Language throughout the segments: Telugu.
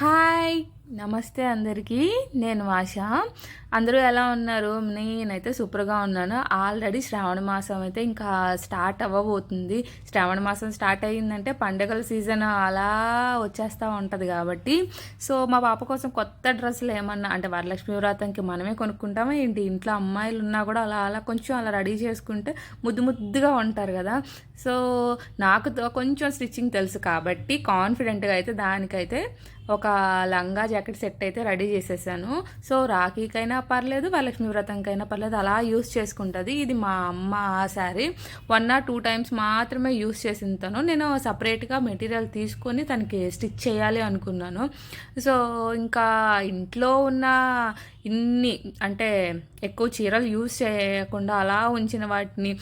Hi! నమస్తే అందరికీ నేను ఆశ. అందరూ ఎలా ఉన్నారు? నేనైతే సూపర్గా ఉన్నాను. ఆల్రెడీ శ్రావణ మాసం అయితే ఇంకా స్టార్ట్ అవ్వబోతుంది. శ్రావణ మాసం స్టార్ట్ అయ్యిందంటే పండగల సీజన్ అలా వచ్చేస్తూ ఉంటుంది కాబట్టి. సో మా పాప కోసం కొత్త డ్రెస్సులు ఏమన్నా అంటే వరలక్ష్మి వ్రతంకి మనమే కొనుక్కుంటామా ఏంటి? ఇంట్లో అమ్మాయిలు ఉన్నా కూడా అలా అలా కొంచెం అలా రెడీ చేసుకుంటే ముద్దు ముద్దుగా ఉంటారు కదా. సో నాకు కొంచెం స్టిచ్చింగ్ తెలుసు కాబట్టి కాన్ఫిడెంట్గా అయితే దానికైతే ఒక లంగా జాకెట్ సెట్ అయితే రెడీ చేసేసాను. సో రాఖీకైనా పర్లేదు వరలక్ష్మి వ్రతంకైనా పర్లేదు అలా యూస్ చేసుకుంటుంది. ఇది మా అమ్మ sari. One or two times మాత్రమే యూస్ చేసిన తను. నేను సపరేట్గా మెటీరియల్ తీసుకొని తనకి స్టిచ్ చేయాలి అనుకున్నాను. సో ఇంకా ఇంట్లో ఉన్న ఇన్ని అంటే ఎక్కువ చీరలు యూస్ చేయకుండా అలా ఉంచిన వాటిని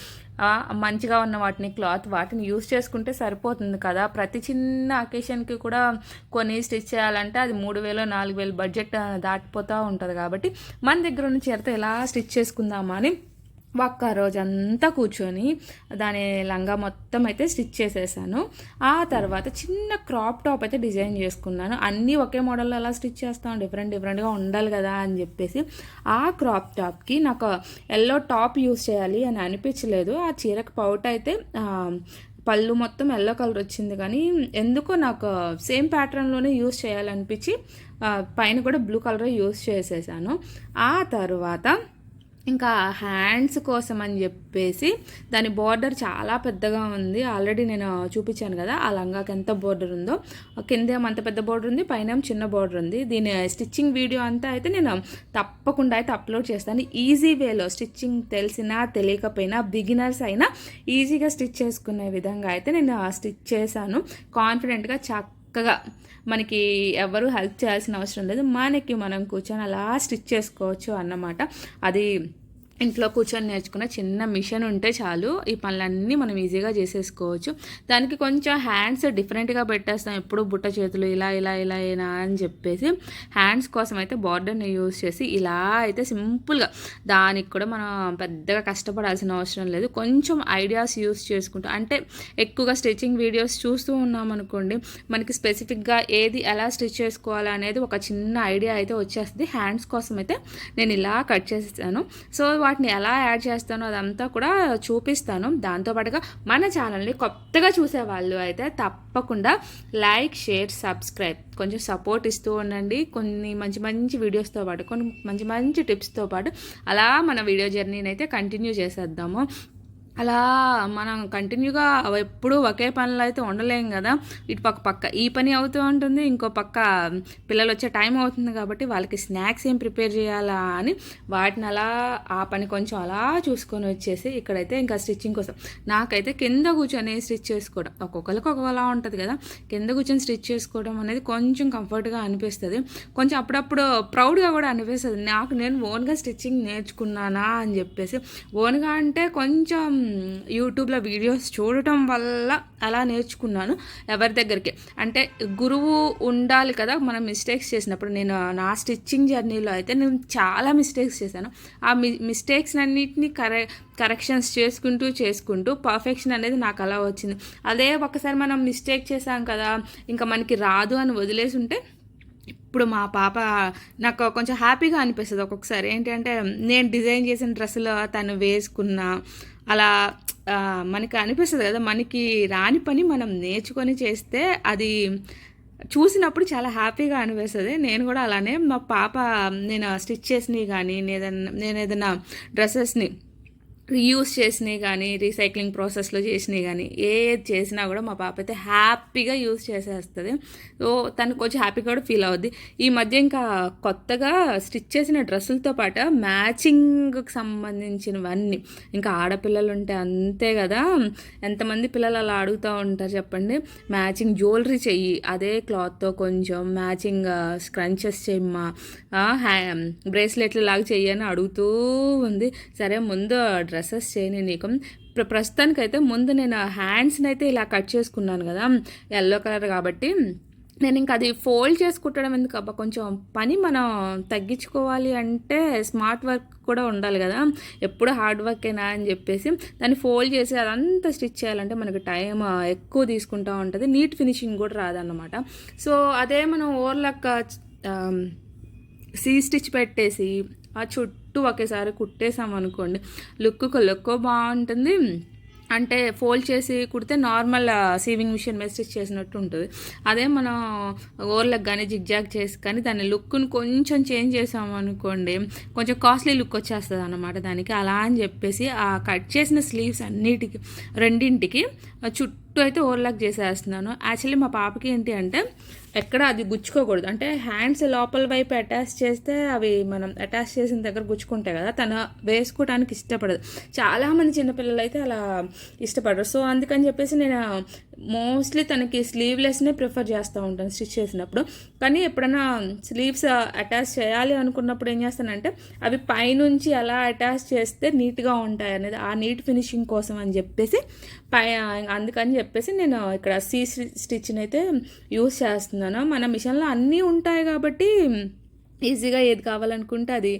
మంచిగా ఉన్న వాటిని క్లాత్ వాటిని యూస్ చేసుకుంటే సరిపోతుంది కదా. ప్రతి చిన్న అకేషన్కి కూడా కొన్ని స్టిచ్ చేయాలంటే అది మూడు వేలు నాలుగు వేలు బడ్జెట్ దాటిపోతూ ఉంటుంది కాబట్టి మన దగ్గర ఉన్న చీరతో ఎలా స్టిచ్ చేసుకుందామా అని ఒక్క రోజంతా కూర్చొని దాని లంగా మొత్తం అయితే స్టిచ్ చేసేసాను. ఆ తర్వాత చిన్న క్రాప్ టాప్ అయితే డిజైన్ చేసుకున్నాను. అన్నీ ఒకే మోడల్లో ఎలా స్టిచ్ చేస్తాం? డిఫరెంట్ డిఫరెంట్గా ఉండాలి కదా అని చెప్పేసి ఆ క్రాప్ టాప్కి నాకు ఎల్లో టాప్ యూస్ చేయాలి అని అనిపించలేదు. ఆ చీరకు పౌట్ అయితే పళ్ళు మొత్తం ఎల్లో కలర్ వచ్చింది కానీ ఎందుకో నాకు సేమ్ ప్యాటర్న్లోనే యూస్ చేయాలనిపించి పైన కూడా బ్లూ కలర్ యూస్ చేసేసాను. ఆ తర్వాత ఇంకా హ్యాండ్స్ కోసం అని చెప్పేసి దాని బార్డర్ చాలా పెద్దగా ఉంది. ఆల్రెడీ నేను చూపించాను కదా ఆ లంగాకి ఎంత బార్డర్ ఉందో. కిందేమో అంత పెద్ద బార్డర్ ఉంది పైన చిన్న బార్డర్ ఉంది. దీని స్టిచ్చింగ్ వీడియో అంతా అయితే నేను తప్పకుండా అయితే అప్లోడ్ చేస్తాను. ఈజీ వేలో స్టిచ్చింగ్ తెలిసినా తెలియకపోయినా బిగినర్స్ అయినా ఈజీగా స్టిచ్ చేసుకునే విధంగా అయితే నేను స్టిచ్ చేశాను. కాన్ఫిడెంట్గా చక్కగా మనకి ఎవరు హెల్ప్ చేయాల్సిన అవసరం లేదు. మనకి మనం కూర్చొని అలా స్టిచ్ చేసుకోవచ్చు అన్నమాట. అది ఇంట్లో కూర్చొని నేర్చుకున్న చిన్న మిషన్ ఉంటే చాలు. ఈ పనులన్నీ మనం ఈజీగా చేసేసుకోవచ్చు. దానికి కొంచెం హ్యాండ్స్ డిఫరెంట్గా పెట్టేస్తాం. ఎప్పుడు బుట్ట చేతులు ఇలా ఇలా ఇలా అయినా అని చెప్పేసి హ్యాండ్స్ కోసం అయితే బార్డర్ని యూస్ చేసి ఇలా అయితే సింపుల్గా దానికి కూడా మనం పెద్దగా కష్టపడాల్సిన అవసరం లేదు. కొంచెం ఐడియాస్ యూస్ చేసుకుంటూ అంటే ఎక్కువగా స్టిచ్చింగ్ వీడియోస్ చూస్తూ ఉన్నాం అనుకోండి మనకి స్పెసిఫిక్గా ఏది ఎలా స్టిచ్ చేసుకోవాలి అనేది ఒక చిన్న ఐడియా అయితే వచ్చేస్తుంది. హ్యాండ్స్ కోసం అయితే నేను ఇలా కట్ చేసేసాను. సో వాటిని ఎలా యాడ్ చేస్తానో అదంతా కూడా చూపిస్తాను. దాంతోపాటుగా మన ఛానల్ని కొత్తగా చూసే వాళ్ళు అయితే తప్పకుండా లైక్ షేర్ సబ్స్క్రైబ్. కొంచెం సపోర్ట్ ఇస్తూ ఉండండి. కొన్ని మంచి మంచి వీడియోస్తో పాటు కొన్ని మంచి మంచి టిప్స్తో పాటు అలా మన వీడియో జర్నీని అయితే కంటిన్యూ చేసేద్దాము. అలా మనం కంటిన్యూగా ఎప్పుడూ ఒకే పనులు అయితే ఉండలేం కదా. ఇటు పక్క పక్క ఈ పని అవుతూ ఉంటుంది ఇంకో పక్క పిల్లలు వచ్చే టైం అవుతుంది కాబట్టి వాళ్ళకి స్నాక్స్ ఏం ప్రిపేర్ చేయాలా అని వాటిని అలా ఆ పని కొంచెం అలా చూసుకొని వచ్చేసి ఇక్కడైతే ఇంకా స్టిచ్చింగ్ కోసం. నాకైతే కింద కూర్చొని స్టిచ్ చేసుకోవడం ఒక్కొక్కరికి ఒక్కొక్కలా ఉంటుంది కదా. కింద కూర్చొని స్టిచ్ చేసుకోవడం అనేది కొంచెం కంఫర్ట్గా అనిపిస్తుంది. కొంచెం అప్పుడప్పుడు ప్రౌడ్గా కూడా అనిపిస్తుంది. నాకు నేను ఓన్గా స్టిచ్చింగ్ నేర్చుకున్నానా అని చెప్పేసి. ఓన్గా అంటే కొంచెం యూట్యూబ్లో వీడియోస్ చూడటం వల్ల అలా నేర్చుకున్నాను ఎవరి దగ్గరికి. అంటే గురువు ఉండాలి కదా మనం మిస్టేక్స్ చేసినప్పుడు. నేను నా స్టిచ్చింగ్ జర్నీలో అయితే నేను చాలా మిస్టేక్స్ చేశాను. ఆ మి మిస్టేక్స్ అన్నిటిని కరె కరెక్షన్స్ చేసుకుంటూ చేసుకుంటూ పర్ఫెక్షన్ అనేది నాకు అలా వచ్చింది. అదే ఒకసారి మనం మిస్టేక్ చేసాం కదా ఇంకా మనకి రాదు అని వదిలేసి ఉంటే ఇప్పుడు మా పాప నాకు కొంచెం హ్యాపీగా అనిపిస్తుంది ఒక్కొక్కసారి. ఏంటంటే నేను డిజైన్ చేసిన డ్రెస్సులు తను వేసుకున్న అలా మనకి అనిపిస్తుంది కదా మనకి రాని పని మనం నేర్చుకొని చేస్తే అది చూసినప్పుడు చాలా హ్యాపీగా అనిపిస్తుంది. నేను కూడా అలానే మా పాప నేను స్టిచ్ చేసినవి కానీ నేదన్నా నేను ఏదైనా డ్రెస్సెస్ని రీయూస్ చేసినవి కానీ రీసైక్లింగ్ ప్రాసెస్లో చేసినవి కానీ ఏది చేసినా కూడా మా పాప అయితే హ్యాపీగా యూస్ చేసేస్తుంది. సో తను కొంచెం హ్యాపీగా కూడా ఫీల్ అవుద్ది. ఈ మధ్య ఇంకా కొత్తగా స్టిచ్ చేసిన డ్రెస్సులతో పాటు మ్యాచింగ్కి సంబంధించినవన్నీ ఇంకా ఆడపిల్లలు ఉంటే అంతే కదా ఎంతమంది పిల్లలు అలా అడుగుతూ ఉంటారు చెప్పండి. మ్యాచింగ్ జ్యువెలరీ చెయ్యి అదే క్లాత్తో కొంచెం మ్యాచింగ్ స్క్రంచెస్ చెయ్యమ్మా హ్యా బ్రేస్లెట్లు లాగా చెయ్యి అని అడుగుతూ ఉంది. సరే ముందు డ్రెస్సెస్ చేయని నీకు. ప్ర- ప్రస్తుతానికైతే ముందు నేను హ్యాండ్స్ని అయితే ఇలా కట్ చేసుకున్నాను కదా ఎల్లో కలర్ కాబట్టి. నేను ఇంకా అది ఫోల్డ్ చేసుకుంటడం ఎందుకు అబ్బా కొంచెం పని మనం తగ్గించుకోవాలి అంటే స్మార్ట్ వర్క్ కూడా ఉండాలి కదా. ఎప్పుడు హార్డ్ వర్కేనా అని చెప్పేసి దాన్ని ఫోల్డ్ చేసి అదంతా స్టిచ్ చేయాలంటే మనకి టైం ఎక్కువ తీసుకుంటూ ఉంటుంది. నీట్ ఫినిషింగ్ కూడా రాదన్నమాట. సో అదే మనం ఓవర్లాక్ సీ స్టిచ్ పెట్టేసి ఆ చుట్టూ ఒకేసారి కుట్టేసాం అనుకోండి. లుక్ లుక్ బాగుంటుంది. అంటే ఫోల్డ్ చేసి కుడితే నార్మల్ సీవింగ్ మిషన్ మీద స్టిచ్ చేసినట్టు ఉంటుంది. అదే మనం ఓర్లకు కానీ జిగ్జాగ్ చేసి కానీ దాని లుక్ను కొంచెం చేంజ్ చేసాం అనుకోండి కొంచెం కాస్ట్లీ లుక్ వచ్చేస్తుంది అనమాట దానికి. అలా అని చెప్పేసి ఆ కట్ చేసిన స్లీవ్స్ అన్నిటికి రెండింటికి చుట్టూ అయితే ఓవర్లాక్ చేసేస్తున్నాను. యాక్చువల్లీ మా పాపకి ఏంటి అంటే ఎక్కడ అది గుచ్చుకోకూడదు. అంటే హ్యాండ్స్ లోపల వైపు అటాచ్ చేస్తే అవి మనం అటాచ్ చేసిన దగ్గర గుచ్చుకుంటాయి కదా తను వేసుకోవడానికి ఇష్టపడదు. చాలామంది చిన్నపిల్లలు అయితే అలా ఇష్టపడరు. సో అందుకని చెప్పేసి నేను మోస్ట్లీ తనకి స్లీవ్లెస్నే ప్రిఫర్ చేస్తూ ఉంటాను స్టిచ్ చేసినప్పుడు. కానీ ఎప్పుడైనా స్లీవ్స్ అటాచ్ చేయాలి అనుకున్నప్పుడు ఏం చేస్తానంటే అవి పైనుంచి ఎలా అటాచ్ చేస్తే నీట్గా ఉంటాయి అనేది ఆ నీట్ ఫినిషింగ్ కోసం అని చెప్పేసి పై uh, అందుకని చెప్పేసి నేను ఇక్కడ సీ స్టిచ్ని అయితే యూస్ చేస్తున్నాను. మన మిషన్లో అన్నీ ఉంటాయి కాబట్టి ఈజీగా ఏది కావాలనుకుంటే అది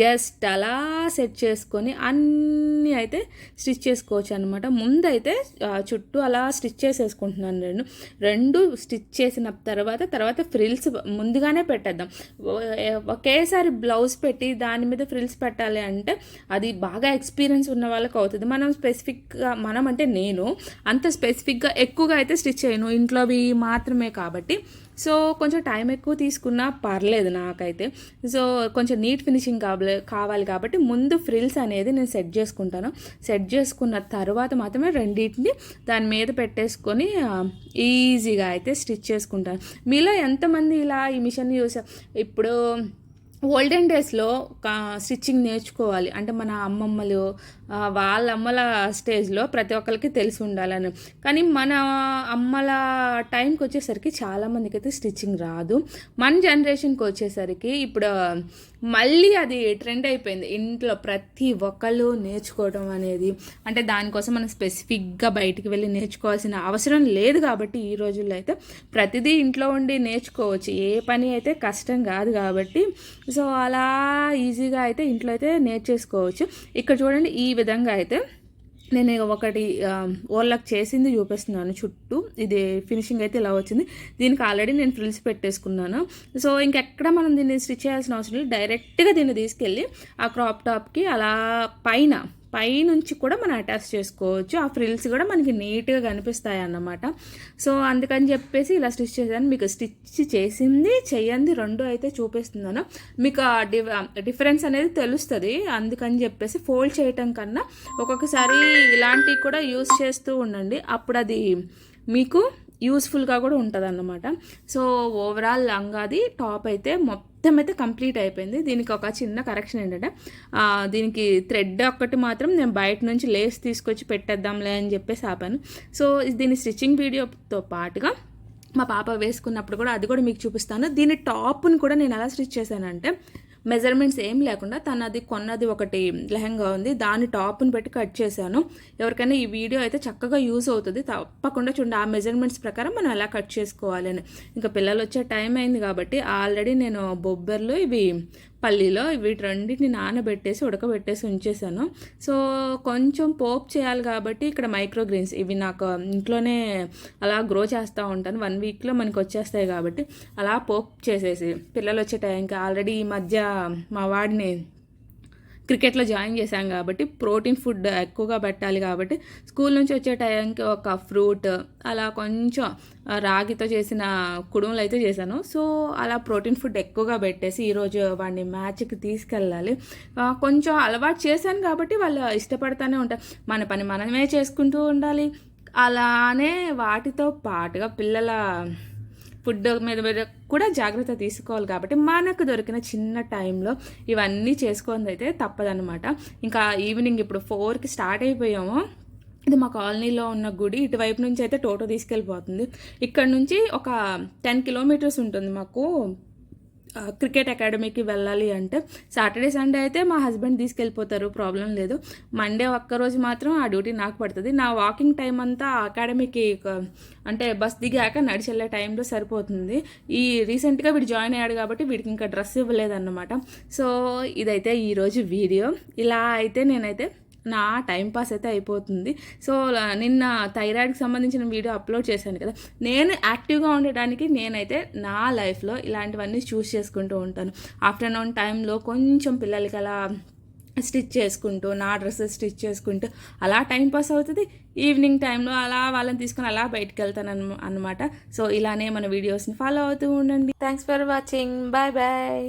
జస్ట్ అలా సెట్ చేసుకొని అన్నీ అయితే స్టిచ్ చేసుకోవచ్చు అనమాట ముందైతే చుట్టూ అలా స్టిచ్ చేసేసుకుంటున్నాను నేను. రెండు స్టిచ్ చేసిన తర్వాత తర్వాత ఫ్రిల్స్ ముందుగానే పెట్టేద్దాం. ఒకేసారి బ్లౌజ్ పెట్టి దాని మీద ఫ్రిల్స్ పెట్టాలి అంటే అది బాగా ఎక్స్పీరియన్స్ ఉన్న వాళ్ళకి అవుతుంది. మనం స్పెసిఫిక్గా మనం అంటే నేను అంత స్పెసిఫిక్గా ఎక్కువగా అయితే స్టిచ్ చేయను. ఇంట్లోవి మాత్రమే కాబట్టి సో కొంచెం టైం ఎక్కువ తీసుకున్నా పర్లేదు నాకైతే. సో కొంచెం నీట్ ఫినిషింగ్ కావాలి కావాలి కాబట్టి ముందు ఫ్రిల్స్ అనేది నేను సెట్ చేసుకుంటాను. సెట్ చేసుకున్న తర్వాత మాత్రమే రెండింటిని దాని మీద పెట్టేసుకొని ఈజీగా అయితే స్టిచ్ చేసుకుంటాను. మీలో ఎంతమంది ఇలా ఈ మిషన్ యూస్ ఇప్పుడు ఓల్డెన్ డేస్లో స్టిచ్చింగ్ నేర్చుకోవాలి. అంటే మన అమ్మమ్మలు వాళ్ళ అమ్మల స్టేజ్లో ప్రతి ఒక్కరికి తెలిసి ఉండాలని. కానీ మన అమ్మల టైంకి వచ్చేసరికి చాలామందికి అయితే స్టిచ్చింగ్ రాదు. మన జనరేషన్కి వచ్చేసరికి ఇప్పుడు మళ్ళీ అది ట్రెండ్ అయిపోయింది. ఇంట్లో ప్రతి ఒక్కళ్ళు నేర్చుకోవడం అనేది అంటే దానికోసం మనం స్పెసిఫిక్గా బయటికి వెళ్ళి నేర్చుకోవాల్సిన అవసరం లేదు కాబట్టి ఈ రోజుల్లో అయితే ప్రతిదీ ఇంట్లో ఉండి నేర్చుకోవచ్చు. ఏ పని అయితే కష్టం కాదు కాబట్టి సో అలా ఈజీగా అయితే ఇంట్లో అయితే నేర్చేసుకోవచ్చు. ఇక్కడ చూడండి ఈ విధంగా అయితే నేను ఒకటి ఓర్లకు చేసింది చూపిస్తున్నాను చుట్టూ. ఇది ఫినిషింగ్ అయితే ఇలా వచ్చింది. దీనికి ఆల్రెడీ నేను ఫ్రిల్స్ పెట్టేసుకున్నాను. సో ఇంకెక్కడ మనం దీన్ని స్టిచ్ చేయాల్సిన అవసరం లేదు. డైరెక్ట్గా దీన్ని తీసుకెళ్ళి ఆ క్రాప్ టాప్కి అలా పైన పైనుంచి కూడా మనం అటాచ్ చేసుకోవచ్చు. ఆ ఫ్రిల్స్ కూడా మనకి నీట్గా కనిపిస్తాయి అన్నమాట సో అందుకని చెప్పేసి ఇలా స్టిచ్ చేశాను. మీకు స్టిచ్ చేసింది చెయ్యంది రెండు అయితే చూపిస్తున్నాను. మీకు ఆ డిఫరెన్స్ అనేది తెలుస్తుంది. అందుకని చెప్పేసి ఫోల్డ్ చేయటం కన్నా ఒక్కొక్కసారి ఇలాంటివి కూడా యూస్ చేస్తూ ఉండండి. అప్పుడు అది మీకు యూస్ఫుల్గా కూడా ఉంటుంది అన్నమాట సో ఓవరాల్ లంగాది టాప్ అయితే మొత్తం అయితే కంప్లీట్ అయిపోయింది. దీనికి ఒక చిన్న కరెక్షన్ ఏంటంటే దీనికి థ్రెడ్ ఒక్కటి మాత్రం నేను బయట నుంచి లేస్ తీసుకొచ్చి పెట్టేద్దాంలే అని చెప్పేసి ఆపాను. సో దీని స్టిచ్చింగ్ వీడియోతో పాటుగా మా పాప వేసుకున్నప్పుడు కూడా అది కూడా మీకు చూపిస్తాను. దీని టాప్ని కూడా నేను ఎలా స్టిచ్ చేశానంటే మెజర్మెంట్స్ ఏం లేకుండా తను అది కొన్నది ఒకటి లెహంగా ఉంది. దాని టాప్ని పెట్టి కట్ చేశాను. ఎవరికైనా ఈ వీడియో అయితే చక్కగా యూస్ అవుతుంది. తప్పకుండా చూడండి. ఆ మెజర్మెంట్స్ ప్రకారం మనం ఎలా కట్ చేసుకోవాలని ఇంకా పిల్లలు వచ్చే టైం అయింది కాబట్టి ఆల్రెడీ నేను బొబ్బర్లు ఇవి పల్లీలో వీటి రెండింటిని నానబెట్టేసి ఉడకబెట్టేసి ఉంచేసాను. సో కొంచెం పోప్ చేయాలి కాబట్టి ఇక్కడ మైక్రోగ్రీన్స్ ఇవి నాకు ఇంట్లోనే అలా గ్రో చేస్తూ ఉంటాను. వన్ వీక్లో మనకి వచ్చేస్తాయి కాబట్టి అలా పోప్ చేసేసి పిల్లలు వచ్చే టైంకి ఆల్రెడీ ఈ మధ్య మా వాడిని క్రికెట్లో జాయిన్ చేశాం కాబట్టి ప్రోటీన్ ఫుడ్ ఎక్కువగా పెట్టాలి కాబట్టి స్కూల్ నుంచి వచ్చే టైంకి ఒక ఫ్రూట్ అలా కొంచెం రాగితో చేసిన కుడుములు అయితే చేశాను. సో అలా ప్రోటీన్ ఫుడ్ ఎక్కువగా పెట్టేసి ఈరోజు వాడిని మ్యాచ్కి తీసుకెళ్ళాలి. కొంచెం అలవాటు చేశాను కాబట్టి వాళ్ళు ఇష్టపడతానే ఉంటారు. మన పని మనమే చేసుకుంటూ ఉండాలి. అలానే వాటితో పాటుగా పిల్లల ఫుడ్ మీద మీద కూడా జాగ్రత్త తీసుకోవాలి కాబట్టి మనకు దొరికిన చిన్న టైంలో ఇవన్నీ చేసుకుంది అయితే తప్పదనమాట ఇంకా ఈవినింగ్ ఇప్పుడు ఫోర్కి స్టార్ట్ అయిపోయాము ఇది మా కాలనీలో ఉన్న గుడి ఇటువైపు నుంచి అయితే టోటో తీసుకెళ్ళిపోతుంది. ఇక్కడ నుంచి ఒక టెన్ కిలోమీటర్స్ ఉంటుంది మాకు. క్రికెట్ అకాడమీకి వెళ్ళాలి అంటే సాటర్డే సండే అయితే మా హస్బెండ్ తీసుకెళ్ళిపోతారు ప్రాబ్లం లేదు. మండే ఒక్కరోజు మాత్రం ఆ డ్యూటీ నాకు పడుతుంది. నా వాకింగ్ టైం అంతా అకాడమీకి అంటే బస్ దిగాక నడిచెళ్ళే టైంలో సరిపోతుంది. ఈ రీసెంట్గా వీడు జాయిన్ అయ్యాడు కాబట్టి వీడికి ఇంకా డ్రెస్ ఇవ్వలేదన్నమాట. సో ఇదైతే ఈరోజు వీడియో. ఇలా అయితే నేనైతే నా టైం పాస్ అయితే అయిపోతుంది. సో నిన్న థైరాయిడ్కి సంబంధించిన వీడియో అప్లోడ్ చేశాను కదా. నేను యాక్టివ్గా ఉండడానికి నేనైతే నా లైఫ్లో ఇలాంటివన్నీ చూస్ చేసుకుంటూ ఉంటాను. ఆఫ్టర్నూన్ టైంలో కొంచెం పిల్లలకి అలా స్టిచ్ చేసుకుంటూ నా డ్రెస్సెస్ స్టిచ్ చేసుకుంటూ అలా టైం పాస్ అవుతుంది. ఈవినింగ్ టైంలో అలా వాళ్ళని తీసుకొని అలా బయటకు వెళ్తాను అన్న అనమాట సో ఇలానే మన వీడియోస్ని ఫాలో అవుతూ ఉండండి. Thanks for watching bye bye